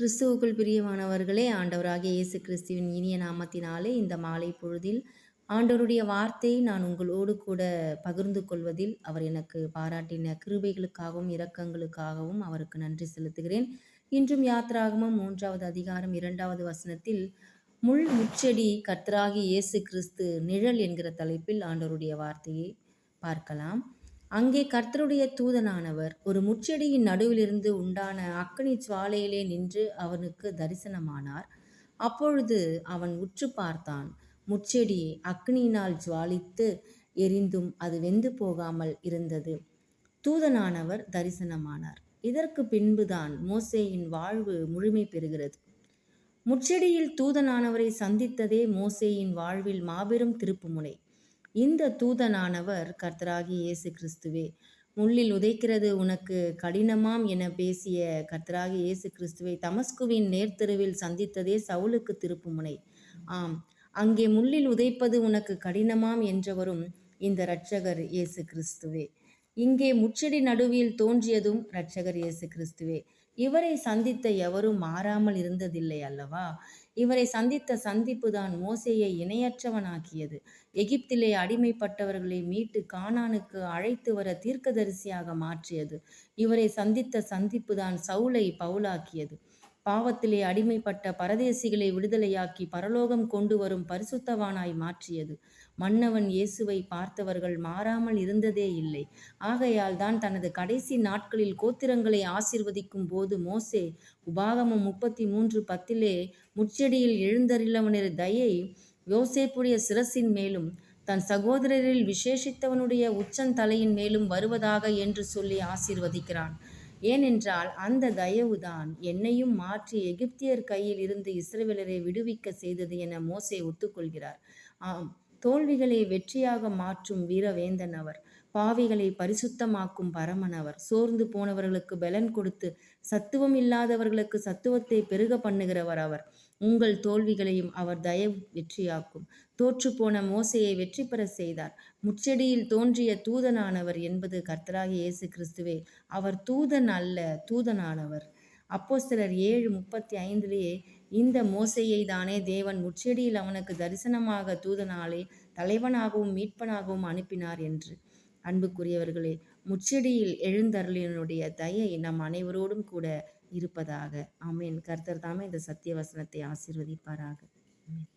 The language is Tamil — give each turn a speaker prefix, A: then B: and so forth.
A: கிறிஸ்துவுக்குள் பிரியமானவர்களே ஆண்டவராகிய இயேசு கிறிஸ்துவின் இனிய நாமத்தினாலே இந்த மாலை பொழுதில் ஆண்டவருடைய வார்த்தையை நான் உங்களோடு கூட பகிர்ந்து கொள்வதில் அவர் எனக்கு பாராட்டின கிருபைகளுக்காகவும் இரக்கங்களுக்காகவும் அவருக்கு நன்றி செலுத்துகிறேன். இன்றும் யாத்ராகமம் மூன்றாவது அதிகாரம் இரண்டாவது வசனத்தில் முள் முச்செடி கர்த்தராகி இயேசு கிறிஸ்து நிழல் என்கிற தலைப்பில் ஆண்டவருடைய வார்த்தையை பார்க்கலாம். அங்கே கர்த்தருடைய தூதனானவர் ஒரு முச்செடியின் நடுவிலிருந்து உண்டான அக்கனி சுவாலையிலே நின்று அவனுக்கு தரிசனமானார். அப்பொழுது அவன் உற்று பார்த்தான். முச்செடி அக்னியினால் ஜுவாலித்து எரிந்தும் அது வெந்து போகாமல் இருந்தது. தூதனானவர் தரிசனமானார். இதற்கு பின்புதான் மோசேயின் வாழ்வு முழுமை பெறுகிறது. முச்செடியில் தூதனானவரை சந்தித்ததே மோசேயின் வாழ்வில் மாபெரும் திருப்புமுனை இந்த தூதனானவர் கர்த்தராகி இயேசு கிறிஸ்துவே முள்ளில் உதைக்கிறது உனக்கு கடினமாம் என பேசிய கர்த்தராகி இயேசு கிறிஸ்துவை தமஸ்குவின் நேர்த்தெருவில் சந்தித்ததே சவுலுக்கு திருப்புமுனை. ஆம் அங்கே முள்ளில் உதைப்பது உனக்கு கடினமாம் என்றவரும் இந்த இரட்சகர் இயேசு கிறிஸ்துவே இங்கே முச்செடி நடுவில் தோன்றியதும் இரட்சகர் இயேசு கிறிஸ்துவே இவரை சந்தித்த எவரும் மாறாமல் இருந்ததில்லை அல்லவா? இவரை சந்தித்த சந்திப்பு தான் மோசையை இணையற்றவனாக்கியது. எகிப்திலே அடிமைப்பட்டவர்களை மீட்டு கானானுக்கு அழைத்து வர தீர்க்கதரிசியாக மாற்றியது. இவரை சந்தித்த சந்திப்பு தான் சவுலை பவுலாக்கியது. பாவத்திலே அடிமைப்பட்ட பரதேசிகளை விடுதலையாக்கி பரலோகம் கொண்டு வரும் பரிசுத்தவானாய் மாற்றியது. மன்னவன் இயேசுவை பார்த்தவர்கள் மாறாமல் இருந்ததே இல்லை. ஆகையால் தான் தனது கடைசி நாட்களில் கோத்திரங்களை ஆசிர்வதிக்கும் போது மோசே உபாகமம் முப்பத்தி மூன்று பத்திலே முச்செடியில் எழுந்தறிலவனின் தயை யோசேப்புடைய சிரசின் மேலும் தன் சகோதரரில் விசேஷித்தவனுடைய உச்சந்தலையின் மேலும் வருவதாக என்று சொல்லி ஆசீர்வதிக்கிறான். ஏனென்றால் அந்த தயவுதான் என்னையும் மாற்றி எகிப்தியர் கையில் இருந்து இஸ்ரவேலரை விடுவிக்க செய்தது என மோசே ஒத்துக்கொள்கிறார். ஆம் தோல்விகளை வெற்றியாக மாற்றும் வீரவேந்தன் அவர் பாவிகளை பரிசுத்தமாக்கும் பரமன் அவர் சோர்ந்து போனவர்களுக்கு பலன் கொடுத்து சத்துவம் இல்லாதவர்களுக்கு சத்துவத்தை பெருக பண்ணுகிறவர் அவர். உங்கள் தோல்விகளையும் அவர் தயவு வெற்றியாக்கும். தோற்றுப்போன மோசையை வெற்றி பெற செய்தார். முச்செடியில் தோன்றிய தூதனானவர் என்பது கர்த்தராக இயேசு கிறிஸ்துவே. அவர் தூதன் அல்ல தூதனானவர். அப்போ சிலர் ஏழு முப்பத்தி ஐந்திலேயே இந்த மோசையை தானே தேவன் முச்செடியில் அவனுக்கு தரிசனமாக தூதனாலே தலைவனாகவும் மீட்பனாகவும் அனுப்பினார் என்று. அன்புக்குரியவர்களே முச்செடியில் எழுந்தருளினுடைய தயை நம் அனைவரோடும் கூட இருப்பதாக. ஆமேன். கர்த்தர் தாமே இந்த சத்திய வசனத்தை ஆசீர்வதிப்பாராக. ஆமேன்.